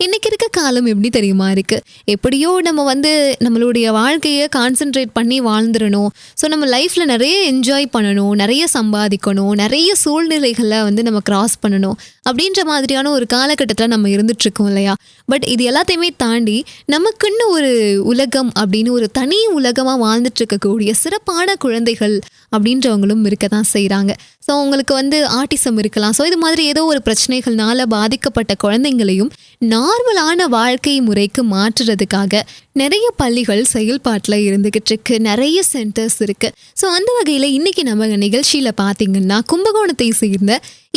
இன்னைக்கு இருக்க காலம் எப்படி தெரியுமா இருக்கு? எப்படியோ நம்ம வந்து நம்மளுடைய வாழ்க்கையை கான்சென்ட்ரேட் பண்ணி வாழ்ந்துடணும். ஸோ நம்ம லைஃப்பில் நிறைய என்ஜாய் பண்ணணும் நிறைய சம்பாதிக்கணும் நிறைய சூழ்நிலைகளை வந்து நம்ம கிராஸ் பண்ணணும் அப்படின்ற மாதிரியான ஒரு காலகட்டத்தில் நம்ம இருந்துட்டுருக்கோம் இல்லையா? பட் இது எல்லாத்தையுமே தாண்டி நமக்குன்னு ஒரு உலகம் அப்படின்னு ஒரு தனி உலகமாக வாழ்ந்துட்டு இருக்கக்கூடிய சிறப்பான குழந்தைகள் அப்படின்றவங்களும் இருக்க தான் செய்கிறாங்க ஸோ அவங்களுக்கு வந்து ஆட்டிசம் இருக்கலாம். ஸோ இது மாதிரி ஏதோ ஒரு பிரச்சனைகள்னால பாதிக்கப்பட்ட குழந்தைங்களையும் நார்மலான வாழ்க்கை முறைக்கு மாற்றுறதுக்காக நிறைய பள்ளிகள் செயல்பாட்டில் இருந்துகிட்டு இருக்கு. நிறைய சென்டர்ஸ் இருக்கு. ஸோ அந்த வகையில் இன்னைக்கு நம்ம நிகழ்ச்சியில் பார்த்தீங்கன்னா கும்பகோணத்தை சேர்ந்த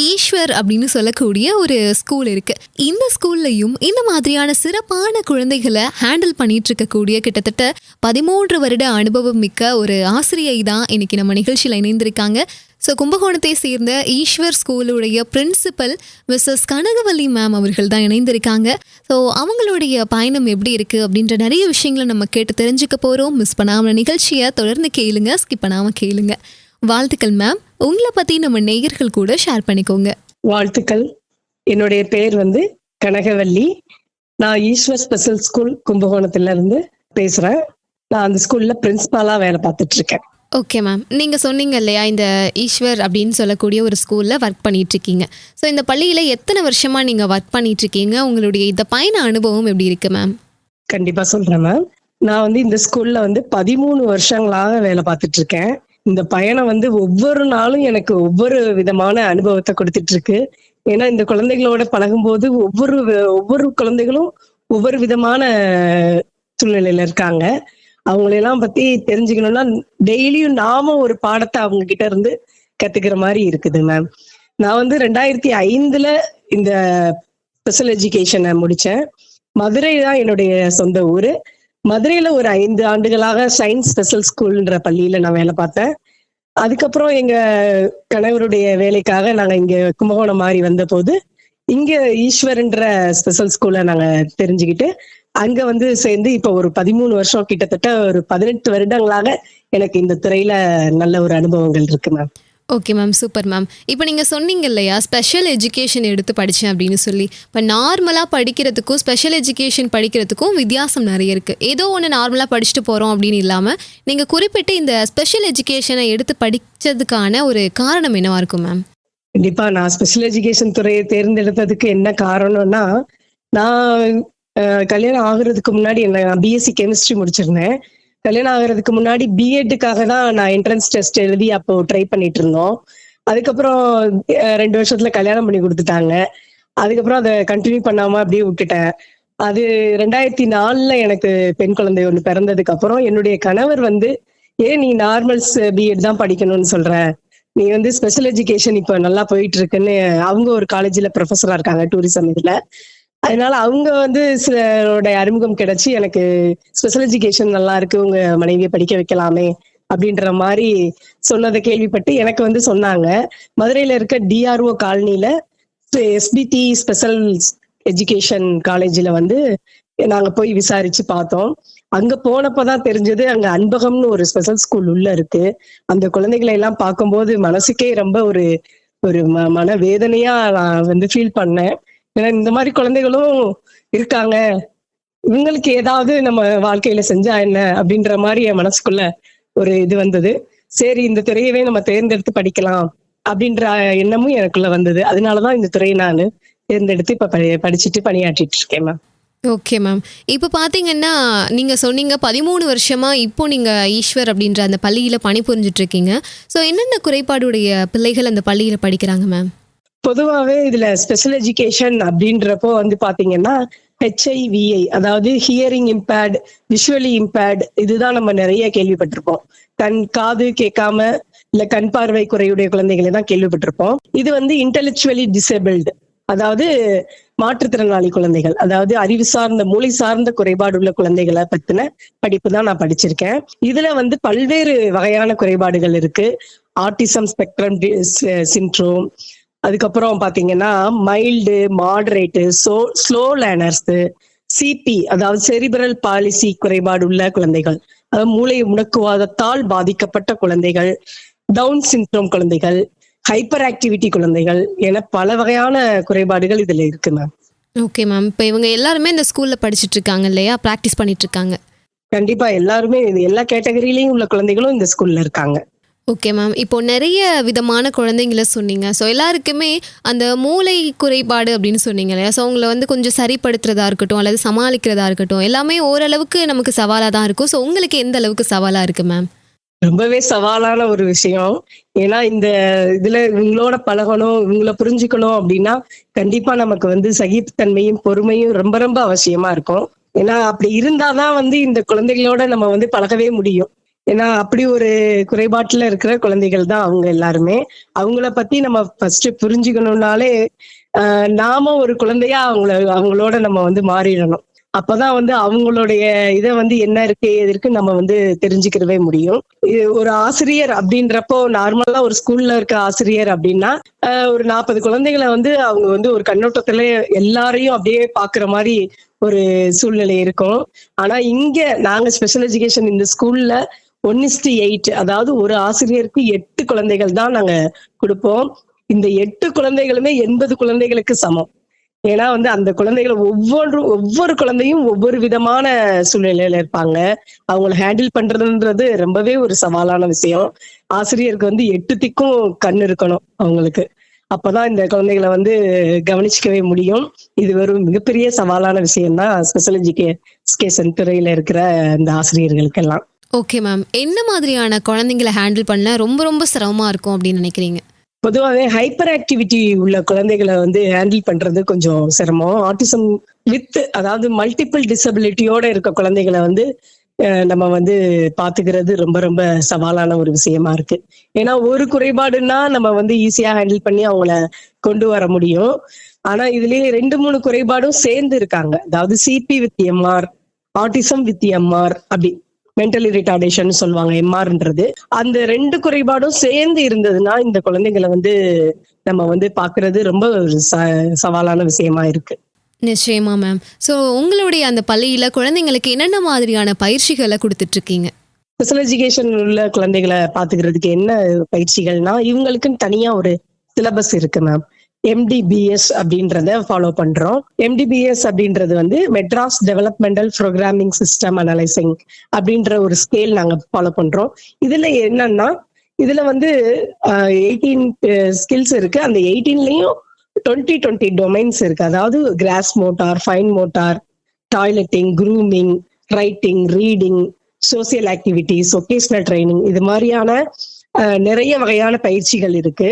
ஈஸ்வர் அப்படின்னு சொல்லக்கூடிய ஒரு ஸ்கூல் இருக்கு. இந்த ஸ்கூல்லையும் இந்த மாதிரியான சிறப்பான குழந்தைகளை ஹேண்டில் பண்ணிட்டு இருக்கக்கூடிய கிட்டத்தட்ட பதிமூன்று வருட அனுபவம் மிக்க ஒரு ஆசிரியை தான் இன்னைக்கு நம்ம நிகழ்ச்சியில் இணைந்திருக்காங்க. ஸோ கும்பகோணத்தை சேர்ந்த ஈஸ்வர் ஸ்கூலுடைய பிரின்சிபல் மிஸ்ஸஸ் கனகவல்லி மேம் அவர்கள் தான் இணைந்திருக்காங்க. ஸோ அவங்களுடைய பயணம் எப்படி இருக்குது அப்படின்ற நிறைய விஷயங்களை நம்ம கேட்டு தெரிஞ்சுக்க போகிறோம் மிஸ் பண்ணாமல் நிகழ்ச்சியை தொடர்ந்து கேளுங்க ஸ்கிப் பண்ணாமல் கேளுங்க. வாழ்த்துக்கள் மேம் உங்களை பற்றி நம்ம நேயர்கள் கூட ஷேர் பண்ணிக்கோங்க. வாழ்த்துக்கள். என்னுடைய பேர் வந்து கனகவல்லி. நான் ஈஸ்வர் ஸ்பெஷல் ஸ்கூல் கும்பகோணத்துல இருந்து பேசுறேன். நான் அந்த ஸ்கூல்ல பிரின்சிபாலா வேலை பார்த்துட்டு இருக்கேன். ஓகே மேம் நீங்கள் சொன்னீங்க இல்லையா இந்த ஈஸ்வர் அப்படின்னு சொல்லக்கூடிய ஒரு ஸ்கூலில் ஒர்க் பண்ணிகிட்ருக்கீங்க ஸோ இந்த பள்ளியில் எத்தனை வருஷமாக நீங்கள் ஒர்க் பண்ணிகிட்ருக்கீங்க உங்களுடைய இந்த பயண அனுபவம் எப்படி இருக்குது மேம் கண்டிப்பாக சொல்கிறேன் மேம் நான் வந்து இந்த ஸ்கூலில் வந்து பதிமூணு வருஷங்களாக வேலை பார்த்துட்ருக்கேன் இந்த பயணம் வந்து ஒவ்வொரு நாளும் எனக்கு ஒவ்வொரு விதமான அனுபவத்தை கொடுத்துட்டு இருக்கு ஏன்னா இந்த குழந்தைகளோட பழகும்போது ஒவ்வொரு ஒவ்வொரு குழந்தைகளும் ஒவ்வொரு விதமான சூழ்நிலையில இருக்காங்க. அவங்களெல்லாம் பத்தி தெரிஞ்சுக்கணும்னா டெய்லியும் நாம ஒரு பாடத்தை அவங்க கிட்ட இருந்து கத்துக்கிற மாதிரி இருக்குது மேம் நான் வந்து ரெண்டாயிரத்தி ஐந்துல இந்த ஸ்பெஷல் எஜுகேஷனை முடிச்சேன். மதுரை தான் என்னுடைய சொந்த ஊர். மதுரையில ஒரு ஐந்து ஆண்டுகளாக சயின்ஸ் ஸ்பெஷல் ஸ்கூல்ன்ற பள்ளியில நான் வேலை பார்த்தேன். அதுக்கப்புறம் எங்க கணவருடைய வேலைக்காக நாங்க இங்க கும்பகோணம் மாறி வந்த போது இங்க ஈஸ்வர்ன்ற ஸ்பெஷல் ஸ்கூல்ல நாங்க தெரிஞ்சுக்கிட்டு அங்க வந்து சேர்ந்து இப்ப ஒரு பதிமூணு வருஷம் கிட்டத்தட்ட ஒரு பதினெட்டு வருடங்களாக எனக்கு இந்த துறையில நல்ல ஒரு அனுபவங்கள் இருக்கு ma'am okay ma'am super ma'am இப்போ நீங்கள் சொன்னீங்க இல்லையா? ஸ்பெஷல் எஜுகேஷன் எடுத்து படித்தேன் அப்படின்னு சொல்லி. இப்போ நார்மலாக படிக்கிறதுக்கும் ஸ்பெஷல் எஜுகேஷன் படிக்கிறதுக்கும் வித்தியாசம் நிறைய இருக்குது ஏதோ ஒன்று நார்மலாக படிச்சுட்டு போகிறோம் அப்படின்னு இல்லாமல் நீங்கள் குறிப்பிட்டு இந்த ஸ்பெஷல் எஜுகேஷனை எடுத்து படித்ததுக்கான ஒரு காரணம் என்னவா இருக்கும் மேம் கண்டிப்பா. நான் ஸ்பெஷல் எஜுகேஷன் துறையை தேர்ந்தெடுத்ததுக்கு என்ன காரணம்னா நான் கல்யாணம் ஆகுறதுக்கு முன்னாடி என்ன பிஎஸ்சி கெமிஸ்ட்ரி முடிச்சிருந்தேன். கல்யாணம் ஆகுறதுக்கு முன்னாடி பிஎட்டுக்காக தான் நான் என்ட்ரன்ஸ் டெஸ்ட் எழுதி அப்போ ட்ரை பண்ணிட்டு இருந்தோம் அதுக்கப்புறம் ரெண்டு வருஷத்துல கல்யாணம் பண்ணி கொடுத்துட்டாங்க. அதுக்கப்புறம் அதை கண்டினியூ பண்ணாம அப்படியே விட்டுட்டேன். அது ரெண்டாயிரத்தி நாலுல எனக்கு பெண் குழந்தை ஒன்று பிறந்ததுக்கு அப்புறம் என்னுடைய கணவர் வந்து ஏன் நீ நார்மல்ஸ் பிஎட் தான் படிக்கணும்னு சொல்ற? நீ வந்து ஸ்பெஷல் எஜுகேஷன் இப்போ நல்லா போயிட்டு இருக்குன்னு அவங்க ஒரு காலேஜ்ல ப்ரொஃபஸரா இருக்காங்க டூரிசம் இதுல. அதனால அவங்க வந்து சிலரோட அறிமுகம் கிடைச்சி எனக்கு ஸ்பெஷல் எஜுகேஷன் நல்லா இருக்கு உங்க மனைவியை படிக்க வைக்கலாமே அப்படின்ற மாதிரி சொன்னதை கேள்விப்பட்டு எனக்கு வந்து சொன்னாங்க. மதுரையில இருக்க டிஆர்ஓ காலனில எஸ்பிடி ஸ்பெஷல் எஜுகேஷன் காலேஜில் வந்து நாங்க போய் விசாரிச்சு பார்த்தோம். அங்க போனப்பதான் தெரிஞ்சது அங்க அன்பகம்னு ஒரு ஸ்பெஷல் ஸ்கூல் உள்ள இருக்கு. அந்த குழந்தைகளை எல்லாம் பார்க்கும்போது மனசுக்கே ரொம்ப ஒரு ஒரு ம மன வேதனையா நான் வந்து ஃபீல் பண்ணேன். ஏன்னா இந்த மாதிரி குழந்தைகளும் இருக்காங்க. இவங்களுக்கு ஏதாவது நம்ம வாழ்க்கையில செஞ்சா என்ன அப்படின்ற மாதிரி என் மனசுக்குள்ள ஒரு இது வந்தது. சரி இந்த துறையவே நம்ம தேர்ந்தெடுத்து படிக்கலாம் அப்படின்ற எண்ணமும் எனக்குள்ள வந்தது. அதனாலதான் இந்த துறையை நான் தேர்ந்தெடுத்து இப்ப படிச்சுட்டு பணியாற்றிட்டு இருக்கேன் மேம் ஓகே மேம் இப்போ பார்த்தீங்கன்னா நீங்கள் சொன்னீங்க பதிமூணு வருஷமாக இப்போ நீங்கள் ஈஸ்வர் அப்படின்ற அந்த பள்ளியில் பணிபுரிஞ்சிட்ருக்கீங்க ஸோ என்னென்ன குறைபாடுடைய பிள்ளைகள் அந்த பள்ளியில் படிக்கிறாங்க மேம் பொதுவாகவே இதுல ஸ்பெஷல் எஜுகேஷன் அப்படின்றப்போ வந்து பாத்தீங்கன்னா ஹெச்ஐவிஐ அதாவது ஹியரிங் இம்பேர்டு விஷுவலி இம்பேர்டு இதுதான் நம்ம நிறைய கேள்விப்பட்டிருப்போம். கண் காது கேட்காம இல்ல கண் பார்வை குறையுடைய குழந்தைகளை தான் கேள்விப்பட்டிருப்போம். இது வந்து இன்டெலெக்சுவலி டிசேபிள்டு அதாவது மாற்றுத்திறனாளி குழந்தைகள் அதாவது அறிவு சார்ந்த மூளை சார்ந்த குறைபாடு உள்ள குழந்தைகளை பத்தின படிப்பு தான் நான் படிச்சிருக்கேன். இதுல வந்து பல்வேறு வகையான குறைபாடுகள் இருக்கு. ஆர்டிசம் ஸ்பெக்ட்ரம் சின்ட்ரோம் அதுக்கப்புறம் பாத்தீங்கன்னா mild moderate so slow learners CP அதாவது செரிபிரல் பாலிசி குறைபாடு உள்ள குழந்தைகள் அதாவது மூளை முடக்குவாதத்தால் பாதிக்கப்பட்ட குழந்தைகள் டவுன் சிண்ட்ரோம் குழந்தைகள் ஹைப்பர் ஆக்டிவிட்டி குழந்தைகள் என பல வகையான குறைபாடுகள் இதுல இருக்கு மேம் ஓகே மேம் இப்போ இவங்க எல்லாருமே இந்த ஸ்கூல்ல படிச்சிட்டு இருக்காங்க இல்லையா? ப்ராக்டிஸ் பண்ணிட்டு இருக்காங்க. கண்டிப்பா எல்லாருமே எல்லா கேட்டகரியிலயும் உள்ள குழந்தைகளும் இந்த ஸ்கூல்ல இருக்காங்க. ஓகே மேம் இப்போ நிறைய விதமான குழந்தைங்கள சொன்னீங்க. ஸோ எல்லாருக்குமே அந்த மூளை குறைபாடு அப்படின்னு சொன்னீங்க இல்லையா? ஸோ அவங்கள வந்து கொஞ்சம் சரிப்படுத்துறதா இருக்கட்டும் அல்லது சமாளிக்கிறதா இருக்கட்டும் எல்லாமே ஓரளவுக்கு நமக்கு சவாலாக தான் இருக்கும். ஸோ உங்களுக்கு எந்த அளவுக்கு சவாலாக இருக்கு மேம் ரொம்பவே சவாலான ஒரு விஷயம். ஏன்னா இந்த இதுல இவங்களோட பழகணும் இவங்கள புரிஞ்சுக்கணும் அப்படின்னா கண்டிப்பா நமக்கு வந்து சகிப்புத்தன்மையும் பொறுமையும் ரொம்ப ரொம்ப அவசியமா இருக்கும். ஏன்னா அப்படி இருந்தாதான் வந்து இந்த குழந்தைகளோட நம்ம வந்து பழகவே முடியும். ஏன்னா அப்படி ஒரு குறைபாட்டுல இருக்கிற குழந்தைகள் தான் அவங்க எல்லாருமே. அவங்கள பத்தி நம்ம ஃபர்ஸ்ட் புரிஞ்சுக்கணும்னாலே நாம ஒரு குழந்தையா அவங்கள அவங்களோட நம்ம வந்து மாறிடணும். அப்பதான் வந்து அவங்களுடைய இதை வந்து என்ன இருக்கு எது இருக்கு நம்ம வந்து தெரிஞ்சுக்கிறவே முடியும். இது ஒரு ஆசிரியர் அப்படின்றப்போ நார்மலா ஒரு ஸ்கூல்ல இருக்க ஆசிரியர் அப்படின்னா ஒரு நாற்பது குழந்தைகளை வந்து அவங்க வந்து ஒரு கண்ணோட்டத்துல எல்லாரையும் அப்படியே பாக்குற மாதிரி ஒரு சூழ்நிலை இருக்கும். ஆனா இங்க நாங்க ஸ்பெஷல் எஜுகேஷன் இந்த ஸ்கூல்ல ஒன்னிஸ்டி எயிட் அதாவது ஒரு ஆசிரியருக்கு எட்டு குழந்தைகள் தான் நாங்க கொடுப்போம். இந்த எட்டு குழந்தைகளுமே எண்பது குழந்தைகளுக்கு சமம். ஏன்னா வந்து அந்த குழந்தைகள் ஒவ்வொன்றும் ஒவ்வொரு குழந்தையும் ஒவ்வொரு விதமான சூழ்நிலையில இருப்பாங்க. அவங்கள ஹேண்டில் பண்றதுன்றது ரொம்பவே ஒரு சவாலான விஷயம். ஆசிரியருக்கு வந்து எட்டு திக்கும் கண் இருக்கணும் அவங்களுக்கு. அப்பதான் இந்த குழந்தைகளை வந்து கவனிச்சுக்கவே முடியும். இது வெறும் மிகப்பெரிய சவாலான விஷயம் தான் ஸ்பெஷல் எஜுகேஷன் துறையில இருக்கிற இந்த ஆசிரியர்களுக்கெல்லாம். ஓகே மேம் என்ன மாதிரியான குழந்தைங்களை ஹேண்டில் பண்ண ரொம்ப ரொம்ப சிரமமா இருக்கும் அப்படின்னு நினைக்கிறீங்க? பொதுவாகவே ஹைப்பர் ஆக்டிவிட்டி உள்ள குழந்தைகளை வந்து ஹேண்டில் பண்றது கொஞ்சம் சிரமம். ஆட்டிசம் வித் அதாவது மல்டிபிள் டிசபிலிட்டியோட இருக்க குழந்தைகளை வந்து நம்ம வந்து பாத்துக்கிறது ரொம்ப ரொம்ப சவாலான ஒரு விஷயமா இருக்கு. ஏன்னா ஒரு குறைபாடுன்னா நம்ம வந்து ஈஸியா ஹேண்டில் பண்ணி அவங்கள கொண்டு வர முடியும். ஆனா இதுலயே ரெண்டு மூணு குறைபாடும் சேர்ந்து இருக்காங்க. அதாவது CP with MR autism with MR அப்படி. மென்டலி ரிட்டார்டேஷன் சொல்லுவாங்க எம்ஆர்ன்றது அந்த ரெண்டு குறைபாடும் சேர்ந்து இருந்ததுன்னா இந்த குழந்தைங்களை வந்து நம்ம வந்து பாக்குறது ரொம்ப சவாலான விஷயமா இருக்கு. நிச்சயமா மேம் ஸோ உங்களுடைய அந்த பள்ளியில் குழந்தைங்களுக்கு என்னென்ன மாதிரியான பயிற்சிகளை கொடுத்துட்டு இருக்கீங்க ஸ்பெஷல் எஜுகேஷன் உள்ள குழந்தைகளை பாத்துக்கிறதுக்கு என்ன பயிற்சிகள்னா இவங்களுக்குன்னு தனியா ஒரு சிலபஸ் இருக்கு மேம் எம்டிபிஎஸ் அப்படின்றத ஃபாலோ பண்றோம். எம்டிபிஎஸ் அப்படின்றது வந்து Madras developmental programming system analysing அப்படின்ற ஒரு ஸ்கேல் நாங்க ஃபாலோ பண்றோம். இதுல என்னன்னா இதுல வந்து எயிட்டீன் ஸ்கில்ஸ் இருக்கு. அந்த எயிட்டீன்லயும் டுவெண்ட்டி டுவெண்ட்டி டொமைன்ஸ் இருக்கு. அதாவது gross motor fine motor toileting grooming writing reading social activities vocational training இது மாதிரியான நிறைய வகையான பயிற்சிகள் இருக்கு.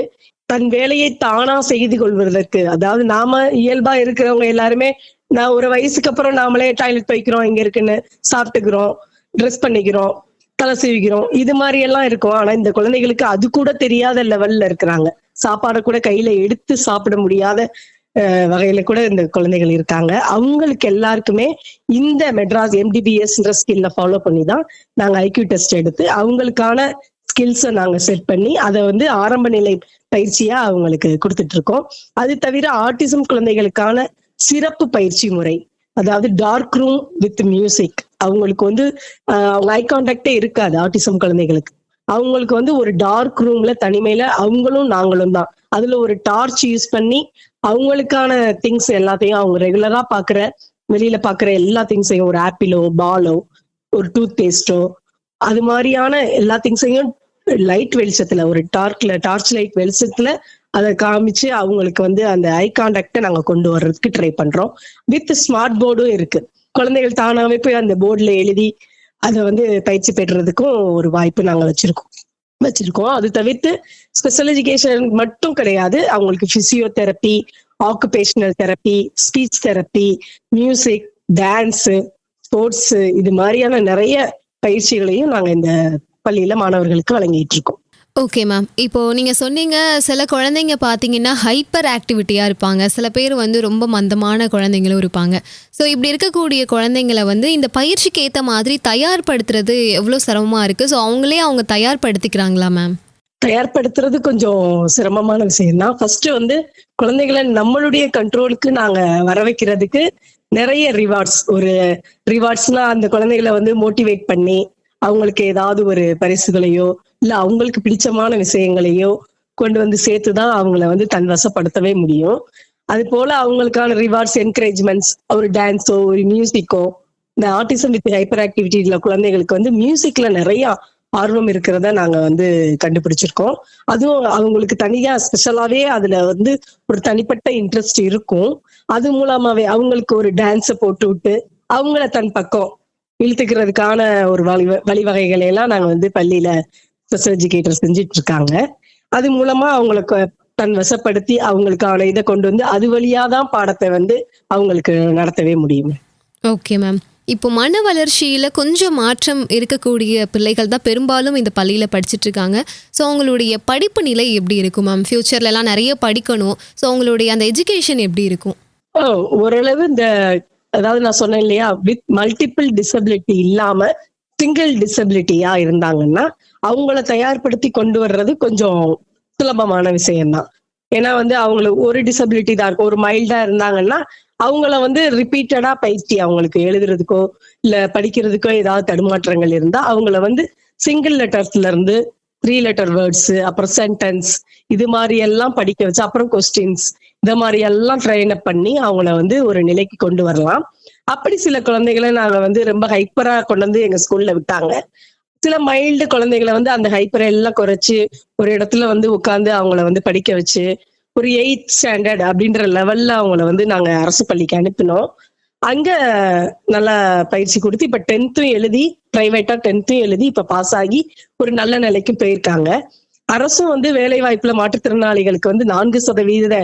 தன் வேலையை தானா செய்து கொள்வதற்கு. அதாவது நாம இயல்பா இருக்கிறவங்க எல்லாருமே நான் ஒரு வயசுக்கு அப்புறம் நாமளே டாய்லெட் போய்க்கிறோம் இங்க இருக்குன்னு சாப்பிட்டுக்கிறோம் ட்ரெஸ் பண்ணிக்கிறோம் தலை சீவிக்கிறோம் இது மாதிரி எல்லாம் இருக்கும். ஆனா இந்த குழந்தைகளுக்கு அது கூட தெரியாத லெவல்ல இருக்கிறாங்க. சாப்பாடை கூட கையில எடுத்து சாப்பிட முடியாத வகையில கூட இந்த குழந்தைகள் இருக்காங்க. அவங்களுக்கு எல்லாருக்குமே இந்த மெட்ராஸ் எம்டிபிஎஸ்ன்ற ஸ்கில்ல ஃபாலோ பண்ணி தான் நாங்க ஐக்யூ டெஸ்ட் எடுத்து அவங்களுக்கான ஸ்கில்ஸை நாங்க செட் பண்ணி அதை வந்து ஆரம்ப நிலை பயிற்சியா அவங்களுக்கு கொடுத்துட்டு இருக்கோம் அது தவிர ஆர்டிசம் குழந்தைகளுக்கான சிறப்பு பயிற்சி முறை அதாவது டார்க் ரூம் வித் மியூசிக் அவங்களுக்கு வந்து அவங்க ஐ கான்டாக்டே இருக்காது ஆர்டிசம் குழந்தைகளுக்கு. அவங்களுக்கு வந்து ஒரு டார்க் ரூம்ல தனிமையில அவங்களும் நாங்களும் தான். அதுல ஒரு டார்ச் யூஸ் பண்ணி அவங்களுக்கான திங்ஸ் எல்லாத்தையும் அவங்க ரெகுலரா பாக்குற வெளியில பாக்குற எல்லா திங்ஸையும் ஒரு ஆப்பிளோ பாலோ ஒரு டூத் பேஸ்டோ அது மாதிரியான எல்லா திங்ஸையும் லைட் வெளிச்சத்துல ஒரு டார்க்ல டார்ச் லைட் வெளிச்சத்துல அதை காமிச்சு அவங்களுக்கு வந்து அந்த ஐ கான்டாக்டை நாங்க கொண்டு வர்றதுக்கு ட்ரை பண்றோம். வித் ஸ்மார்ட் போர்டும் இருக்கு. குழந்தைகள் தானாவே போய் அந்த போர்டில் எழுதி அதை வந்து பயிற்சி பெறுறதுக்கும் ஒரு வாய்ப்பு நாங்கள் வச்சிருக்கோம். வச்சிருக்கோம். அது தவிர்த்து ஸ்பெஷல் எஜுகேஷன் மட்டும் கிடையாது. அவங்களுக்கு physiotherapy occupational therapy speech therapy music dance sports இது மாதிரியான நிறைய பயிற்சிகளையும் நாங்கள் இந்த பள்ளியில மாணவர்களுக்கு வழங்கிட்டு இருக்கோம் ஓகே மேம் இப்போ நீங்க சொன்னீங்க சில குழந்தைங்க பார்த்தீங்கன்னா ஹைப்பர் ஆக்டிவிட்டியா இருப்பாங்க. சில பேர் வந்து ரொம்ப மந்தமான குழந்தைங்களும் இருப்பாங்க. ஸோ இப்படி இருக்கக்கூடிய குழந்தைங்களை வந்து இந்த பயிற்சிக்கு ஏற்ற மாதிரி தயார்படுத்துறது எவ்வளோ சிரமமா இருக்கு? ஸோ அவங்களே அவங்க தயார்படுத்திக்கிறாங்களா மேம் தயார்படுத்துறது கொஞ்சம் சிரமமான விஷயம் தான் ஃபர்ஸ்ட் வந்து குழந்தைகளை நம்மளுடைய கண்ட்ரோலுக்கு நாங்க வர வைக்கிறதுக்கு நிறைய ரிவார்ட்ஸ் ஒரு ரிவார்ட்ஸ்னா அந்த குழந்தைகளை வந்து மோட்டிவேட் பண்ணி அவங்களுக்கு ஏதாவது ஒரு பரிசுகளையோ இல்ல அவங்களுக்கு பிடிச்சமான விஷயங்களையோ கொண்டு வந்து சேர்த்து தான் அவங்கள வந்து தன் வசப்படுத்தவே முடியும். அது போல அவங்களுக்கான ரிவார்ட்ஸ் என்கரேஜ்மெண்ட்ஸ் ஒரு டான்ஸோ ஒரு மியூசிக்கோ இந்த ஆர்டிசம் வித் ஹைப்பர் ஆக்டிவிட்டில குழந்தைகளுக்கு வந்து மியூசிக்ல நிறைய ஆர்வம் இருக்கிறத நாங்க வந்து கண்டுபிடிச்சிருக்கோம். அதுவும் அவங்களுக்கு தனியா ஸ்பெஷலாவே அதுல வந்து ஒரு தனிப்பட்ட இன்ட்ரெஸ்ட் இருக்கும். அது மூலமாவே அவங்களுக்கு ஒரு டான்ஸை போட்டு விட்டு அவங்கள தன் பக்கம் இழுத்துக்கிறதுக்கான ஒரு வழி வழிவகைகளை எல்லாம் நாங்க வந்து பள்ளியில ஸ்பெஷல் எஜுகேட்டர் செஞ்சுட்டு இருக்காங்க அது மூலமா அவங்களுக்கு தன் வசப்படுத்தி அவங்களுக்கான இதை கொண்டு வந்து அது வழியா தான் பாடத்தை வந்து அவங்களுக்கு நடத்தவே முடியும். Okay ma'am. இப்போ மன வளர்ச்சியில் கொஞ்சம் மாற்றம் இருக்கக்கூடிய பிள்ளைகள் தான் பெரும்பாலும் இந்த பள்ளியில் படிச்சுட்டு இருக்காங்க ஸோ அவங்களுடைய படிப்பு நிலை எப்படி இருக்கும் மேம்? ஃப்யூச்சர்லலாம் நிறைய படிக்கணும். ஸோ அவங்களுடைய அந்த எஜுகேஷன் எப்படி இருக்கும்? ஓரளவு இந்த அதாவது நான் சொன்னேன் இல்லையா வித் மல்டிபிள் டிசபிலிட்டி இல்லாம சிங்கிள் டிசபிலிட்டியா இருந்தாங்கன்னா அவங்கள தயார்படுத்தி கொண்டு வர்றது கொஞ்சம் சுலபமான விஷயம்தான். ஏன்னா வந்து அவங்களுக்கு ஒரு டிசபிலிட்டி தான் இருக்கும் ஒரு மைல்டா இருந்தாங்கன்னா அவங்கள வந்து ரிப்பீட்டடா பயிற்சி அவங்களுக்கு எழுதுறதுக்கோ இல்ல படிக்கிறதுக்கோ ஏதாவது தடுமாற்றங்கள் இருந்தா அவங்கள வந்து சிங்கிள் லெட்டர்ஸ்ல இருந்து த்ரீ லெட்டர் வேர்ட்ஸ் அப்புறம் சென்டென்ஸ் இது மாதிரி எல்லாம் படிக்க வச்சு அப்புறம் கொஸ்டின்ஸ் இந்த மாதிரி எல்லாம் ட்ரெயின் அப் பண்ணி அவங்கள வந்து ஒரு நிலைக்கு கொண்டு வரலாம். அப்படி சில குழந்தைகளை நாங்க வந்து ரொம்ப ஹைப்பரா கொண்டு வந்து எங்க ஸ்கூல்ல விட்டாங்க. சில மைல்டு குழந்தைகளை வந்து அந்த ஹைப்பரை எல்லாம் குறைச்சு ஒரு இடத்துல வந்து உட்காந்து அவங்கள வந்து படிக்க வச்சு ஒரு எயித் ஸ்டாண்டர்ட் அப்படின்ற லெவல்ல அவங்கள வந்து நாங்க அரசு பள்ளிக்கு அனுப்பினோம். அங்க நல்லா பயிற்சி கொடுத்து இப்ப டென்த்தும் எழுதி பிரைவேட்டா டென்த்தும் எழுதி இப்ப பாஸ் ஆகி ஒரு நல்ல நிலைக்கு போயிருக்காங்க. அரசும் வந்து வேலை வாய்ப்புல மாற்றுத்திறனாளிகளுக்கு வந்து நான்கு சதவீத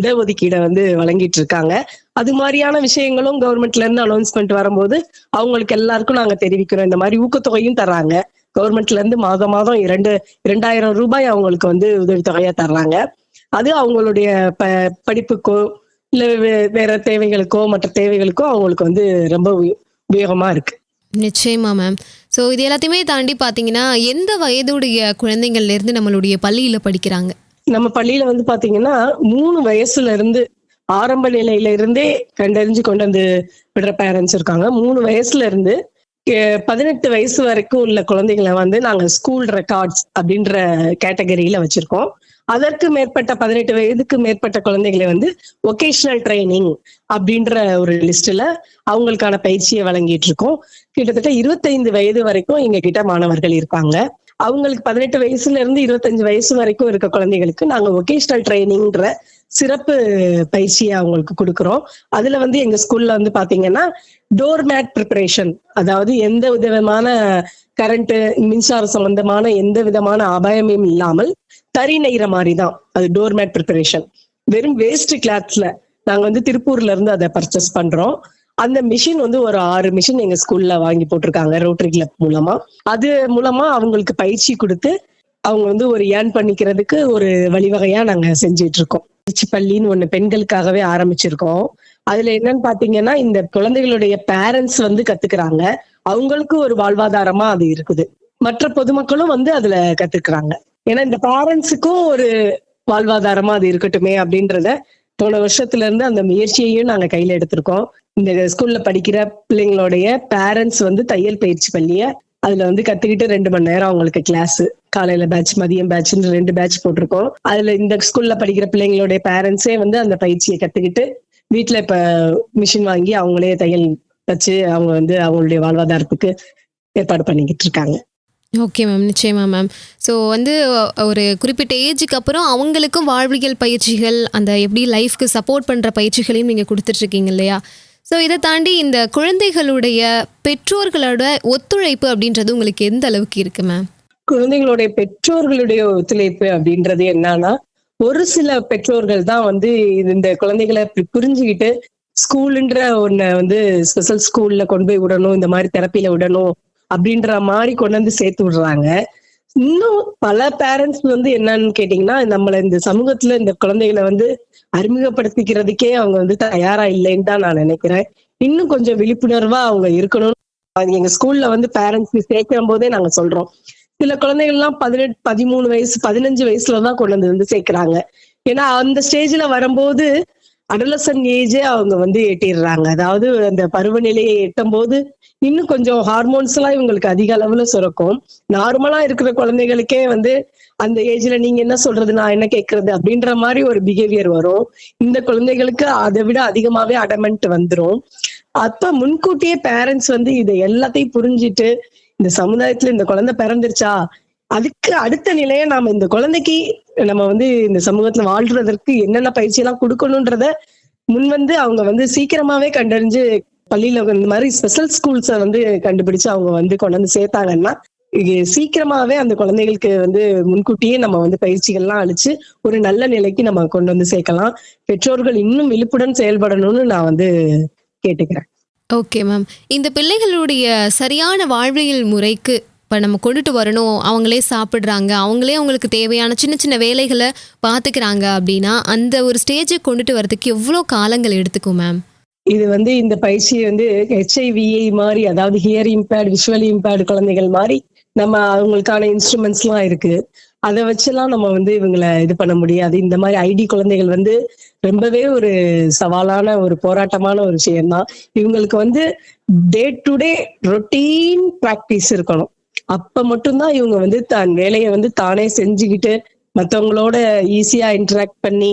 இடஒதுக்கீடை வந்து வழங்கிட்டு இருக்காங்க அது மாதிரியான விஷயங்களும் கவர்மெண்ட்ல இருந்து அனௌன்ஸ்மெண்ட் வரும்போது அவங்களுக்கு எல்லாருக்கும் நாங்க தெரிவிக்கிறோம். இந்த மாதிரி ஊக்கத்தொகையும் தர்றாங்க. கவர்மெண்ட்ல இருந்து மாதம் மாதம் இரண்டு இரண்டாயிரம் ரூபாய் அவங்களுக்கு வந்து உதவித்தொகையா தர்றாங்க. அது அவங்களுடைய ப படிப்புக்கோ இல்ல வே- வேற தேவைகளுக்கோ மற்ற தேவைகளுக்கோ அவங்களுக்கு வந்து ரொம்ப உபயோகமா இருக்கு. நிச்சயமா மேம் ஸோ இது எல்லாத்தையுமே தாண்டி பார்த்தீங்கன்னா எந்த வயதுடைய குழந்தைங்கள்லேருந்து நம்மளுடைய பள்ளியில் படிக்கிறாங்க? நம்ம பள்ளியில வந்து பாத்தீங்கன்னா மூணு வயசுல இருந்து ஆரம்ப நிலையில இருந்தே கண்டறிஞ்சு கொண்டு வந்து விடுற பேரண்ட்ஸ் இருக்காங்க. மூணு வயசுல இருந்து பதினெட்டு வயசு வரைக்கும் உள்ள குழந்தைங்களை வந்து நாங்க ஸ்கூல் ரெக்கார்ட்ஸ் அப்படின்ற கேட்டகரியில வச்சிருக்கோம். அதற்கு மேற்பட்ட பதினெட்டு வயதுக்கு மேற்பட்ட குழந்தைகளை வந்து ஒகேஷனல் ட்ரைனிங் அப்படின்ற ஒரு லிஸ்ட்ல அவங்களுக்கான பயிற்சியை வழங்கிட்டு இருக்கோம். கிட்டத்தட்ட இருபத்தைந்து வயது வரைக்கும் எங்க கிட்ட மாணவர்கள் இருப்பாங்க அவங்களுக்கு பதினெட்டு வயசுல இருந்து இருபத்தஞ்சு வயசு வரைக்கும் இருக்க குழந்தைகளுக்கு நாங்க ஒகேஷனல் ட்ரைனிங்ன்ற சிறப்பு பயிற்சியை அவங்களுக்கு கொடுக்குறோம். அதுல வந்து எங்க ஸ்கூல்ல வந்து பாத்தீங்கன்னா டோர் மேட் ப்ரிப்பரேஷன் அதாவது எந்த விதமான கரண்ட் மின்சார சம்பந்தமான எந்த விதமான அபாயமும் இல்லாமல் தறி நெய்கிற மாதிரி தான் அது டோர் மேட் ப்ரிப்பரேஷன் வெறும் வேஸ்ட் கிளாத்ஸ்ல நாங்க வந்து திருப்பூர்ல இருந்து அதை பர்ச்சேஸ் பண்றோம். அந்த மிஷின் வந்து ஒரு ஆறு மிஷின் எங்க ஸ்கூல்ல வாங்கி போட்டிருக்காங்க ரோட்டரி கிளப் மூலமா. அது மூலமா அவங்களுக்கு பயிற்சி கொடுத்து அவங்க வந்து ஒரு ஏர்ன் பண்ணிக்கிறதுக்கு ஒரு வழிவகையா நாங்க செஞ்சுட்டு இருக்கோம் திருச்சிப்பள்ளின்னு ஒண்ணு பெண்களுக்காகவே ஆரம்பிச்சிருக்கோம். அதுல என்னன்னு பாத்தீங்கன்னா இந்த குழந்தைகளுடைய பேரண்ட்ஸ் வந்து கத்துக்கிறாங்க. அவங்களுக்கு ஒரு வாழ்வாதாரமா அது இருக்குது. மற்ற பொதுமக்களும் வந்து அதுல கத்துக்கிறாங்க. ஏன்னா இந்த பேரண்ட்ஸுக்கும் ஒரு வாழ்வாதாரமா அது இருக்கட்டுமே அப்படின்றத போன வருஷத்துல இருந்து அந்த முயற்சியையும் நாங்க கையில எடுத்திருக்கோம். இந்த ஸ்கூல்ல படிக்கிற பிள்ளைங்களுடைய பேரண்ட்ஸ் வந்து தையல் பயிற்சி பள்ளிய அதுல வந்து கத்துக்கிட்டு ரெண்டு மணி நேரம் அவங்களுக்கு கிளாஸ் காலையில பேட்ச் மதியம் பேட்ச்னு ரெண்டு பேட்ச் போட்டிருக்கோம். அதுல இந்த ஸ்கூல்ல படிக்கிற பிள்ளைங்களுடைய பேரண்ட்ஸே வந்து அந்த பயிற்சியை கத்துக்கிட்டு வீட்டுல இப்ப மிஷின் வாங்கி அவங்களே தையல் வச்சு அவங்க வந்து அவங்களுடைய வாழ்வாதாரத்துக்கு ஏற்பாடு பண்ணிக்கிட்டு இருக்காங்க. ஓகே மேம் நிச்சயமா மேம் ஸோ வந்து ஒரு குறிப்பிட்ட ஏஜுக்கு அப்புறம் அவங்களுக்கும் வாழ்வியல் பயிற்சிகள் அந்த எப்படி லைஃப்க்கு சப்போர்ட் பண்ணுற பயிற்சிகளையும் நீங்கள் கொடுத்துட்ருக்கீங்க இல்லையா? ஸோ இதை தாண்டி இந்த குழந்தைகளுடைய பெற்றோர்களோட ஒத்துழைப்பு அப்படின்றது உங்களுக்கு எந்த அளவுக்கு இருக்கு மேம் குழந்தைகளுடைய பெற்றோர்களுடைய ஒத்துழைப்பு அப்படின்றது என்னன்னா ஒரு சில பெற்றோர்கள் தான் வந்து இந்த குழந்தைகளை புரிஞ்சுக்கிட்டு ஸ்கூலுன்ற ஒன்ன வந்து ஸ்பெஷல் ஸ்கூல்ல கொண்டு போய் விடணும் இந்த மாதிரி தெரப்பில விடணும் அப்படின்ற மாதிரி கொண்டு வந்து சேர்த்து விடுறாங்க. இன்னும் பல பேரண்ட்ஸ் வந்து என்னன்னு கேட்டீங்கன்னா நம்மள இந்த சமூகத்துல இந்த குழந்தைகளை வந்து அறிமுகப்படுத்திக்கிறதுக்கே அவங்க வந்து தயாரா இல்லைன்னு தான் நான் நினைக்கிறேன். இன்னும் கொஞ்சம் விழிப்புணர்வா அவங்க இருக்கணும் எங்க ஸ்கூல்ல வந்து பேரண்ட்ஸ் சேர்க்கிற போதே நாங்க சொல்றோம். சில குழந்தைகள் எல்லாம் பதினெட்டு பதிமூணு வயசு பதினஞ்சு வயசுலதான் கொண்டு வந்து வந்து சேர்க்கிறாங்க. ஏன்னா அந்த ஸ்டேஜ்ல வரும்போது அடலசன் ஏஜே அவங்க வந்து ஏட்டிடுறாங்க அதாவது அந்த பருவநிலையை எட்டும் போது இன்னும் கொஞ்சம் ஹார்மோன்ஸ் எல்லாம் இவங்களுக்கு அதிக அளவுல சுரக்கும். நார்மலா இருக்கிற குழந்தைகளுக்கே வந்து அந்த ஏஜ்ல நீங்க என்ன சொல்றது நான் என்ன கேட்கறது அப்படின்ற மாதிரி ஒரு பிஹேவியர் வரும். இந்த குழந்தைகளுக்கு அதை விட அதிகமாவே அடமெண்ட் வந்துரும். அப்ப முன்கூட்டியே பேரண்ட்ஸ் வந்து இதை எல்லாத்தையும் புரிஞ்சிட்டு இந்த சமுதாயத்துல இந்த குழந்தை பிறந்துருச்சா? அதுக்கு அடுத்த நிலையை நாம இந்த குழந்தைக்கு நம்ம வந்து இந்த சமூகத்துல வாழ்றதற்கு என்னென்ன பயிற்சி எல்லாம் கொடுக்கணுன்றத முன் வந்து அவங்க வந்து சீக்கிரமாவே கண்டறிஞ்சு பள்ளியில இந்த மாதிரி ஸ்பெஷல் ஸ்கூல்ஸை வந்து கண்டுபிடிச்சு அவங்க வந்து கொண்டு வந்து சேர்த்தாங்கன்னா இது சீக்கிரமாவே அந்த குழந்தைகளுக்கு வந்து முன்கூட்டியே நம்ம வந்து பயிற்சிகள்லாம் அழிச்சு ஒரு நல்ல நிலைக்கு நம்ம கொண்டு வந்து சேர்க்கலாம். பெற்றோர்கள் இன்னும் விழிப்புடன் செயல்படணும்னு நான் வந்து கேட்டுக்கிறேன். ஓகே மேம் இந்த பிள்ளைகளுடைய சரியான வாழ்வியல் முறைக்கு இப்போ நம்ம கொண்டுட்டு வரணும். அவங்களே சாப்பிட்றாங்க. அவங்களே அவங்களுக்கு தேவையான சின்ன சின்ன வேலைகளை பார்த்துக்கிறாங்க அப்படின்னா அந்த ஒரு ஸ்டேஜை கொண்டுட்டு வரதுக்கு எவ்வளோ காலங்கள் எடுத்துக்கும் மேம் இது வந்து இந்த பயிற்சியை வந்து ஹெச்ஐவிஐ மாதிரி அதாவது ஹியர் இம்பேர்டு விஷுவலி இம்பேர்டு குழந்தைகள் மாதிரி நம்ம அவங்களுக்கான இன்ஸ்ட்ருமெண்ட்ஸ்லாம் இருக்கு. அதை வச்செல்லாம் நம்ம வந்து இவங்களை இது பண்ண முடியாது. இந்த மாதிரி ஐடி குழந்தைகள் வந்து ரொம்பவே ஒரு சவாலான ஒரு போராட்டமான ஒரு விஷயம்தான். இவங்களுக்கு வந்து day to day routine practice இருக்கணும். அப்ப மட்டும்தான் இவங்க வந்து தன் வேலையை வந்து தானே செஞ்சுக்கிட்டு மத்தவங்களோட ஈஸியா இன்டராக்ட் பண்ணி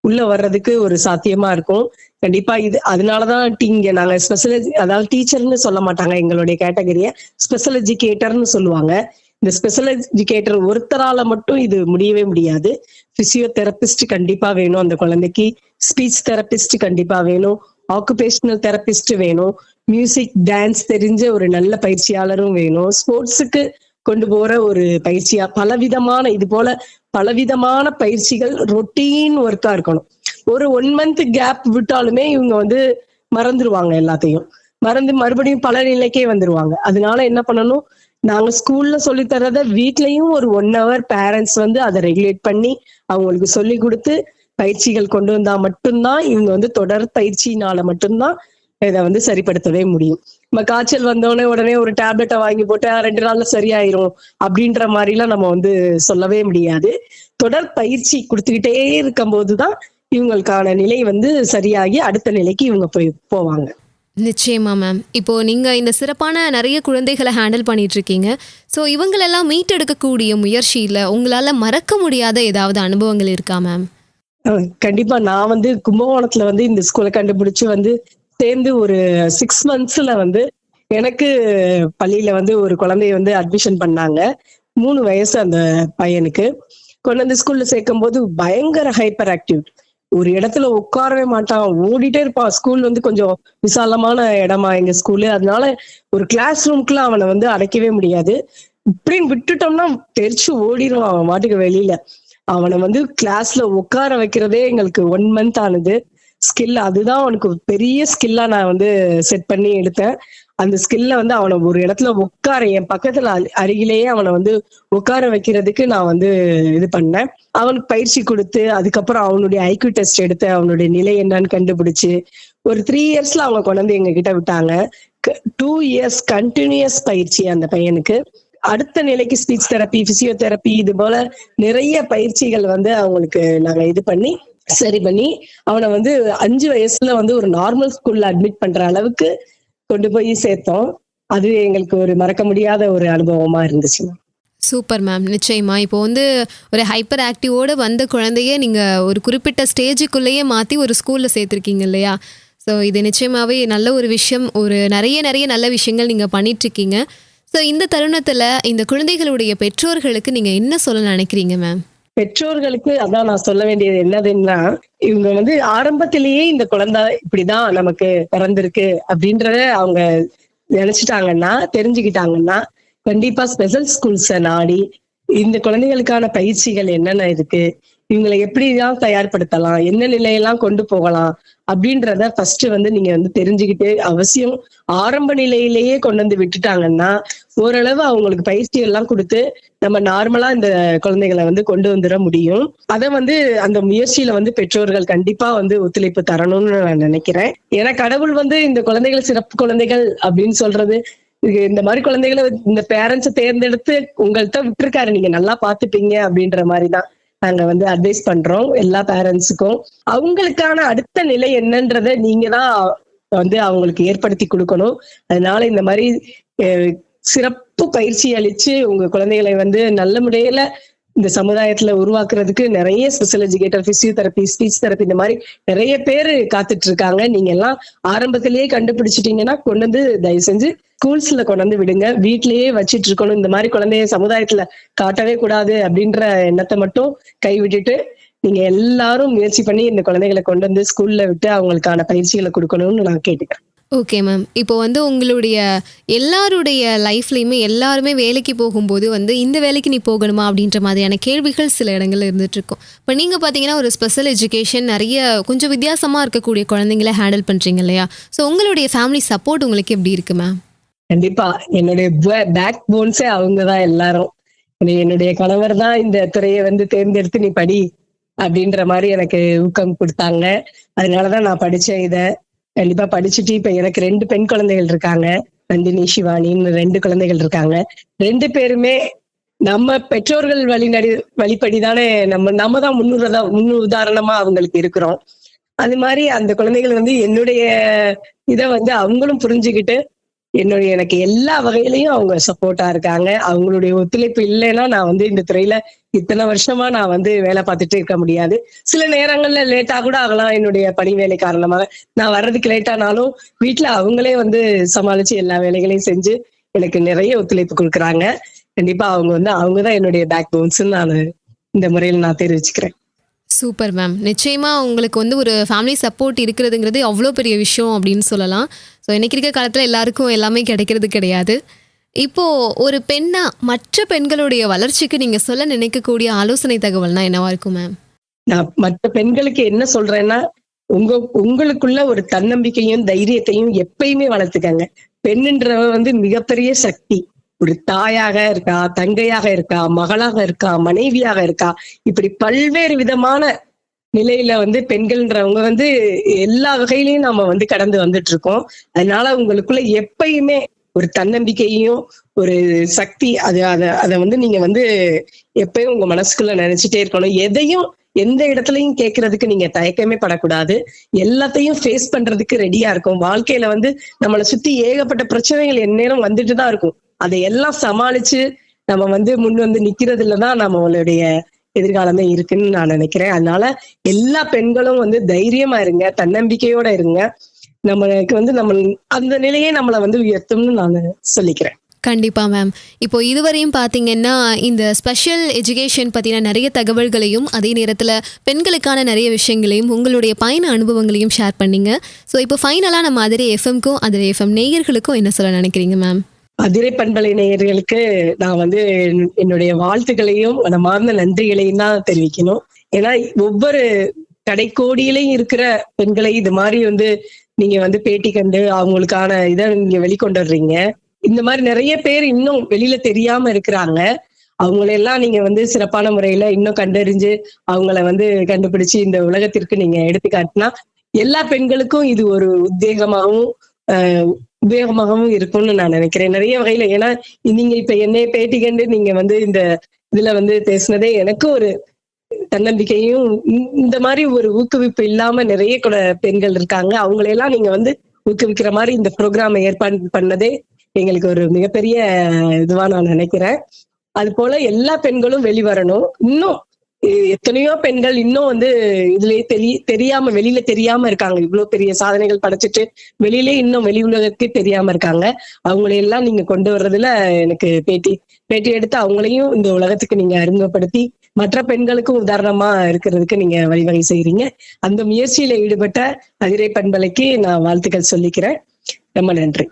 உள்ள வர்றதுக்கு ஒரு சாத்தியமா இருக்கும். கண்டிப்பா இது அதனாலதான் இங்க நாங்க ஸ்பெஷல் அதாவது டீச்சர்னு சொல்ல மாட்டாங்க எங்களுடைய கேட்டகரிய ஸ்பெஷல் எஜுகேட்டர்னு சொல்லுவாங்க. இந்த ஸ்பெஷல் எஜுகேட்டர் ஒருத்தரால மட்டும் இது முடியவே முடியாது. பிசியோதெரபிஸ்ட் கண்டிப்பா வேணும் அந்த குழந்தைக்கு. ஸ்பீச் தெரபிஸ்ட் கண்டிப்பா வேணும். ஆக்குபேஷனல் தெரபிஸ்ட் வேணும். மியூசிக் டான்ஸ் தெரிஞ்ச ஒரு நல்ல பயிற்சியாளரும் வேணும். ஸ்போர்ட்ஸுக்கு கொண்டு போற ஒரு பயிற்சியா பலவிதமான இது போல பலவிதமான பயிற்சிகள் ரொட்டீன் ஒர்க்கா இருக்கணும். ஒரு ஒன் மந்த் கேப் விட்டாலுமே இவங்க வந்து மறந்துருவாங்க எல்லாத்தையும். மறந்து மறுபடியும் பல நிலைக்கே வந்துருவாங்க. அதனால என்ன பண்ணணும்? நாங்க ஸ்கூல்ல சொல்லி தர்றத வீட்லயும் ஒரு ஒன் ஹவர் பேரண்ட்ஸ் வந்து அதை ரெகுலேட் பண்ணி அவங்களுக்கு சொல்லி கொடுத்து பயிற்சிகள் கொண்டு வந்தா மட்டும்தான் இவங்க வந்து தொடர் பயிற்சியினால மட்டும்தான் இதை வந்து சரிப்படுத்தவே முடியும். நம்ம காய்ச்சல் வந்தோடனே உடனே ஒரு டேப்லெட்டை வாங்கி போட்டு "ஆ, ரெண்டு நாள்ல சரியாயிரும். அப்படின்ற மாதிரிலாம் நம்ம வந்து சொல்லவே முடியாது. தொடர் பயிற்சி கொடுத்துக்கிட்டே இருக்கும் போதுதான் இவங்களுக்கான நிலை வந்து சரியாகி அடுத்த நிலைக்கு இவங்க போய் போவாங்க. நிச்சயமா மேம் இப்போ நீங்க இந்த சிறப்பான நிறைய குழந்தைகளை ஹேண்டில் பண்ணிட்டு இருக்கீங்க ஸோ இவங்களெல்லாம் மீட்டெடுக்கக்கூடிய முயற்சியில உங்களால மறக்க முடியாத ஏதாவது அனுபவங்கள் இருக்கா மேம் கண்டிப்பா. நான் வந்து கும்பகோணத்துல வந்து இந்த ஸ்கூலை கண்டுபிடிச்சு வந்து சேர்ந்து ஒரு சிக்ஸ் மந்த்ஸ்ல வந்து எனக்கு பள்ளியில வந்து ஒரு குழந்தைய வந்து அட்மிஷன் பண்ணாங்க. மூணு வயசு அந்த பையனுக்கு. கொண்டு வந்து ஸ்கூல்ல சேர்க்கும் போது பயங்கர ஹைப்பர் ஆக்டிவ் ஒரு இடத்துல உட்காரவே மாட்டான். ஓடிட்டே இருப்பான். ஸ்கூல் வந்து கொஞ்சம் விசாலமான இடமா எங்க ஸ்கூலு அதனால ஒரு கிளாஸ் ரூம்க்குள்ள அவனை வந்து அடைக்கவே முடியாது. இப்படின்னு விட்டுட்டோம்னா தெரிச்சு ஓடிடுவான் அவன் மாட்டுக்கு வெளியில. அவனை வந்து கிளாஸ்ல உட்கார வைக்கிறதே எங்களுக்கு ஒன் மந்த் ஆனது. ஸ்கில் அதுதான் அவனுக்கு பெரிய ஸ்கில்லா நான் வந்து செட் பண்ணி எடுத்தேன். அந்த ஸ்கில்ல வந்து அவனை ஒரு இடத்துல உட்கார. என் பக்கத்துல அருகிலேயே அவனை வந்து உட்கார வைக்கிறதுக்கு நான் வந்து இது பண்ணேன். அவனுக்கு பயிற்சி கொடுத்து அதுக்கப்புறம் அவனுடைய ஐக்யூ டெஸ்ட் எடுத்து அவனுடைய நிலை என்னன்னு கண்டுபிடிச்சு ஒரு த்ரீ இயர்ஸ்ல அவங்க கொண்டு வந்து எங்க கிட்ட விட்டாங்க டூ இயர்ஸ் கண்டினியூஸ் பயிற்சி அந்த பையனுக்கு. அடுத்த நிலைக்கு ஸ்பீச் தெரப்பி பிசியோதெரப்பி இது போல நிறைய பயிற்சிகள் வந்து அவங்களுக்கு நாங்க இது பண்ணி சரி பண்ணி அவனை வந்து அஞ்சு வயசுல வந்து ஒரு நார்மல் ஸ்கூல்ல அட்மிட் பண்ற அளவுக்கு கொண்டு போய் சேர்த்தோம். அது எங்களுக்கு ஒரு மறக்க முடியாத ஒரு அனுபவமா இருந்துச்சு சூப்பர் மேம் நிச்சயமா. இப்போ வந்து ஒரு ஹைப்பர் ஆக்டிவோட வந்த குழந்தைய நீங்கள் ஒரு குறிப்பிட்ட ஸ்டேஜுக்குள்ளேயே மாற்றி ஒரு ஸ்கூலில் சேர்த்துருக்கீங்க இல்லையா? ஸோ இது நிச்சயமாவே நல்ல ஒரு விஷயம். ஒரு நிறைய நிறைய நல்ல விஷயங்கள் நீங்கள் இருக்கீங்க ஸோ இந்த தருணத்தில் இந்த குழந்தைகளுடைய பெற்றோர்களுக்கு நீங்கள் என்ன சொல்ல நினைக்கிறீங்க மேம் பெற்றோர்களுக்கு அதான் நான் சொல்ல வேண்டியது என்னதுன்னா இவங்க வந்து ஆரம்பத்திலேயே இந்த குழந்தை இப்படிதான் நமக்கு பிறந்திருக்கு அப்படின்றத அவங்க நினைச்சிட்டாங்கன்னா தெரிஞ்சுக்கிட்டாங்கன்னா கண்டிப்பா ஸ்பெஷல் ஸ்கூல்ஸை நாடி இந்த குழந்தைகளுக்கான பயிற்சிகள் என்னென்ன இருக்கு இவங்களை எப்படிதான் தயார்படுத்தலாம் என்ன நிலையெல்லாம் கொண்டு போகலாம் அப்படின்றத ஃபர்ஸ்ட் வந்து நீங்க வந்து தெரிஞ்சுக்கிட்டு அவசியம் ஆரம்ப நிலையிலேயே கொண்டு வந்து விட்டுட்டாங்கன்னா ஓரளவு அவங்களுக்கு பயிற்சி எல்லாம் கொடுத்து நம்ம நார்மலா இந்த குழந்தைகளை வந்து கொண்டு வந்துட முடியும். அதை வந்து அந்த முயற்சியில வந்து பெற்றோர்கள் கண்டிப்பா வந்து ஒத்துழைப்பு தரணும்னு நான் நினைக்கிறேன். ஏன்னா கடவுள் வந்து இந்த குழந்தைகள் சிறப்பு குழந்தைகள் அப்படின்னு சொல்றது இந்த மாதிரி குழந்தைகளை இந்த பேரண்ட்ஸை தேர்ந்தெடுத்து உங்கள்கிட்ட விட்டுருக்காரு நீங்க நல்லா பாத்துப்பீங்க அப்படின்ற மாதிரிதான். நாங்க வந்து அட்வைஸ் பண்றோம் எல்லா பேரண்ட்ஸுக்கும் அவங்களுக்கான அடுத்த நிலை என்னன்றத நீங்க தான் வந்து அவங்களுக்கு ஏற்படுத்தி கொடுக்கணும். அதனால இந்த மாதிரி சிறப்பு பயிற்சி அளிச்சு உங்க குழந்தைகளை வந்து நல்ல முறையில இந்த சமுதாயத்துல உருவாக்குறதுக்கு நிறைய special educator physiotherapy speech therapy இந்த மாதிரி நிறைய பேர் காத்துட்டு இருக்காங்க. நீங்க எல்லாம் ஆரம்பத்திலேயே கண்டுபிடிச்சிட்டீங்கன்னா கொண்டு வந்து தயவு செஞ்சு ஸ்கூல்ஸ்ல கொண்டு வந்து விடுங்க. வீட்லயே வச்சிட்டு இருக்கணும் இந்த மாதிரி குழந்தைய சமுதாயத்துல காட்டவே கூடாது அப்படின்ற எண்ணத்தை மட்டும் கைவிட்டுட்டு நீங்க எல்லாரும் முயற்சி பண்ணி இந்த குழந்தைகளை கொண்டு வந்து ஸ்கூல்ல விட்டு அவங்களுக்கான பயிற்சிகளை கொடுக்கணும்னு நான் கேட்டுக்கிறேன். ஓகே மேம் இப்போ வந்து உங்களுடைய எல்லாருடைய லைஃப்லையுமே எல்லாருமே வேலைக்கு போகும்போது வந்து இந்த வேலைக்கு நீ போகணுமா அப்படின்ற மாதிரியான கேள்விகள் சில இடங்கள்ல இருந்துட்டு இருக்கும் இப்போ நீங்கள் பார்த்தீங்கன்னா ஒரு ஸ்பெஷல் எஜுகேஷன் நிறைய கொஞ்சம் வித்தியாசமாக இருக்கக்கூடிய குழந்தைங்கள ஹேண்டில் பண்ணுறீங்க இல்லையா? ஸோ உங்களுடைய ஃபேமிலி சப்போர்ட் உங்களுக்கு எப்படி இருக்கு மேம் கண்டிப்பா. என்னுடைய பேக் போன்ஸே அவங்கதான் எல்லாரும். என்னுடைய- என்னுடைய கணவர் தான் இந்த துறையை வந்து தேர்ந்தெடுத்து நீ படி அப்படின்ற மாதிரி எனக்கு ஊக்கம் கொடுத்தாங்க. அதனாலதான் நான் படிச்சேன் இத. கண்டிப்பா படிச்சுட்டு இப்ப எனக்கு ரெண்டு பெண் குழந்தைகள் இருக்காங்க. நந்தினி சிவானின்னு ரெண்டு குழந்தைகள் இருக்காங்க. ரெண்டு பேருமே நம்ம பெற்றோர்கள் வழிநடி வழிப்படிதானே நம்ம நம்ம தான் முன்னுறதா முன்னு உதாரணமா அவங்களுக்கு இருக்கிறோம். அது மாதிரி அந்த குழந்தைகள் வந்து என்னுடைய இதை வந்து அவங்களும் புரிஞ்சுக்கிட்டு என்னுடைய எனக்கு எல்லா வகையிலையும் அவங்க சப்போர்ட்டா இருக்காங்க. அவங்களுடைய ஒத்துழைப்பு இல்லைன்னா நான் வந்து இந்த துறையில இத்தனை வருஷமா நான் வந்து வேலை பார்த்துட்டு இருக்க முடியாது. சில நேரங்கள்ல லேட்டா கூட ஆகலாம் என்னுடைய பணி வேலை காரணமாக. நான் வர்றதுக்கு லேட்டானாலும் வீட்டுல அவங்களே வந்து சமாளிச்சு எல்லா வேலைகளையும் செஞ்சு எனக்கு நிறைய ஒத்துழைப்பு கொடுக்குறாங்க. கண்டிப்பா அவங்க வந்து அவங்கதான் என்னுடைய பேக் போன்ஸ் நான் இந்த முறையில் நான் தெரிவிச்சுக்கிறேன். Super ma'am. நிச்சயமா உங்களுக்கு வந்து ஒரு ஃபேமிலி சப்போர்ட் இருக்கிறதுங்கிறது அவ்வளோ பெரிய விஷயம் அப்படின்னு சொல்லலாம். ஸோ இன்றைக்கி இருக்க காலத்தில் எல்லாருக்கும் எல்லாமே கிடைக்கிறது கிடையாது. இப்போது ஒரு பெண்ணா மற்ற பெண்களுடைய வளர்ச்சிக்கு நீங்கள் சொல்ல நினைக்கக்கூடிய ஆலோசனை தகவல்னா என்னவா இருக்கும் மேம் நான் மற்ற பெண்களுக்கு என்ன சொல்றேன்னா உங்க உங்களுக்குள்ள ஒரு தன்னம்பிக்கையும் தைரியத்தையும் எப்பயுமே வளர்த்துக்கங்க. பெண்ணுன்றவ வந்து மிகப்பெரிய சக்தி. ஒரு தாயாக இருக்கா தங்கையாக இருக்கா மகளாக இருக்கா மனைவியாக இருக்கா இப்படி பல்வேறு விதமான நிலையில வந்து பெண்கள்ன்றவங்க வந்து எல்லா வகையிலையும் நாம வந்து கடந்து வந்துட்டு இருக்கோம் அதனால உங்களுக்குள்ள எப்பயுமே ஒரு தன்னம்பிக்கையும் ஒரு சக்தி அது அதை அதை வந்து நீங்க வந்து எப்பயும் உங்க மனசுக்குள்ள நினைச்சிட்டே இருக்கணும். எதையும் எந்த இடத்துலயும் கேட்கறதுக்கு நீங்க தயக்கமே படக்கூடாது. எல்லாத்தையும் ஃபேஸ் பண்றதுக்கு ரெடியா இருக்கும். வாழ்க்கையில வந்து நம்மளை சுத்தி ஏகப்பட்ட பிரச்சனைகள் எந்நேரம் வந்துட்டு தான் இருக்கும். அதை எல்லாம் சமாளிச்சு நம்ம வந்து முன் வந்து நிக்கிறதுல தான் நம்மளுடைய எதிர்காலமே இருக்குன்னு நான் நினைக்கிறேன். அதனால எல்லா பெண்களும் வந்து தைரியமா இருங்க தன்னம்பிக்கையோட இருங்க. நம்மளுக்கு வந்து நம்ம அந்த நிலையே நம்மளை வந்து உயர்த்தும்னு நான் சொல்லிக்கிறேன். கண்டிப்பா மேம் இப்போ இதுவரையும் பார்த்தீங்கன்னா இந்த ஸ்பெஷல் எஜுகேஷன் பற்றின நிறைய தகவல்களையும் அதே நேரத்தில் பெண்களுக்கான நிறைய விஷயங்களையும் உங்களுடைய பயண அனுபவங்களையும் ஷேர் பண்ணீங்க. ஸோ இப்போ ஃபைனலாக நம்ம அதிரே எஃப்எம்க்கும் அதிரே எஃப்எம் நேயர்களுக்கும் என்ன சொல்ல நினைக்கிறீங்க மேம் அதிரை பண்பலை நேயர்களுக்கு நான் வந்து என்னுடைய வாழ்த்துக்களையும் மனமார்ந்த நன்றிகளையும் தான் தெரிவிக்கணும். ஏன்னா ஒவ்வொரு கடைக்கோடியிலையும் இருக்கிற பெண்களை இது மாதிரி வந்து நீங்க வந்து பேட்டி கண்டு அவங்களுக்கான இதை நீங்க வெளிக்கொண்டு வர்றீங்க. இந்த மாதிரி நிறைய பேர் இன்னும் வெளியில தெரியாம இருக்கிறாங்க. அவங்களெல்லாம் நீங்க வந்து சிறப்பான முறையில இன்னும் கண்டறிஞ்சு அவங்கள வந்து கண்டுபிடிச்சு இந்த உலகத்திற்கு நீங்க எடுத்துக்காட்டினா எல்லா பெண்களுக்கும் இது ஒரு உத்வேகமாகவும் ஆஹ் உபயோகமாகவும் இருக்கும்னு நான் நினைக்கிறேன். நிறைய வகையில ஏன்னா நீங்க இப்ப என்னைய பேட்டி கண்டு நீங்க வந்து இந்த இதுல வந்து பேசுனதே எனக்கு ஒரு தன்னம்பிக்கையும் இந்த- மாதிரி ஒரு ஊக்குவிப்பு இல்லாம நிறைய கூட பெண்கள் இருக்காங்க. அவங்களையெல்லாம் நீங்க வந்து ஊக்குவிக்கிற மாதிரி இந்த ப்ரோக்ராம் ஏற்பாடு பண்ணதே எங்களுக்கு ஒரு மிகப்பெரிய இதுவா நான் நினைக்கிறேன். அது போல எல்லா பெண்களும் வெளிவரணும். இன்னும் எத்தனையோ பெண்கள் இன்னும் வந்து இதுலயே தெரிய தெரியாம வெளியில தெரியாம இருக்காங்க. இவ்வளவு பெரிய சாதனைகள் படைச்சிட்டு வெளியிலே இன்னும் வெளி உலகத்துக்கே தெரியாம இருக்காங்க. அவங்களையெல்லாம் நீங்க கொண்டு வர்றதுல எனக்கு பேட்டி பேட்டி எடுத்து அவங்களையும் இந்த உலகத்துக்கு நீங்க அறிமுகப்படுத்தி மற்ற பெண்களுக்கும் உதாரணமா இருக்கிறதுக்கு நீங்க வழிவகை செய்யறீங்க அந்த முயற்சியில ஈடுபட்ட அதிரை பண்பலைக்கு நான் வாழ்த்துக்கள் சொல்லிக்கிறேன். ரொம்ப நன்றி.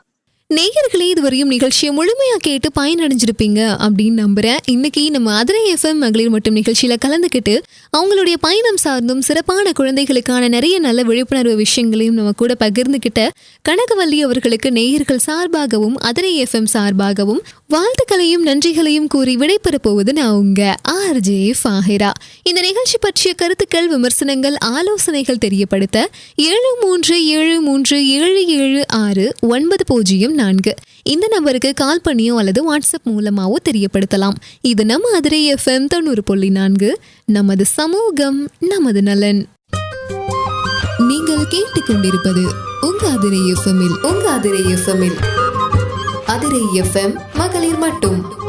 நேயர்களே இதுவரையும் நிகழ்ச்சியை முழுமையாக கேட்டு பயனடைஞ்சிருப்பீங்க அப்படின்னு நம்புகிறேன் இன்னைக்கு நம்ம அதிரை எஃப்எம் மகளிர் மட்டும் நிகழ்ச்சியில் கலந்துக்கிட்டு அவங்களுடைய பயணம் சார்ந்தும் சிறப்பான குழந்தைகளுக்கான நிறைய நல்ல விழிப்புணர்வு விஷயங்களையும் நம்ம கூட பகிர்ந்துக்கிட்ட கனகவல்லி அவர்களுக்கு நேயர்கள் சார்பாகவும் அதிரை எஃப்எம் சார்பாகவும் வாழ்த்துக்களையும் நன்றிகளையும் கூறி விடைபெறப் போவது நான் உங்க ஆர்ஜே ஃபாஹிரா இந்த நிகழ்ச்சி பற்றிய கருத்துக்கள் விமர்சனங்கள் ஆலோசனைகள் தெரியப்படுத்த ஏழு மூன்று ஏழு மூன்று ஏழு ஏழு ஆறு ஒன்பது பூஜ்ஜியம் நான்கு. இந்த நம்பருக்கு கால் பண்ணியோ அல்லது வாட்ஸ்அப் மூலமாவோ தெரியப்படுத்தலாம். இது நம்ம அதிரை எஃப்எம் தொண்ணூறு புள்ளி நான்கு. நமது சமூகம் நமது நலன். நீங்கள் கேட்டுக்கொண்டிருப்பது உங்க அதிரை எஃப்எம்மில் உங்க அதிரை எஃப்எம்மில் அதிரை எஃப்எம் மகளிர் மட்டும்.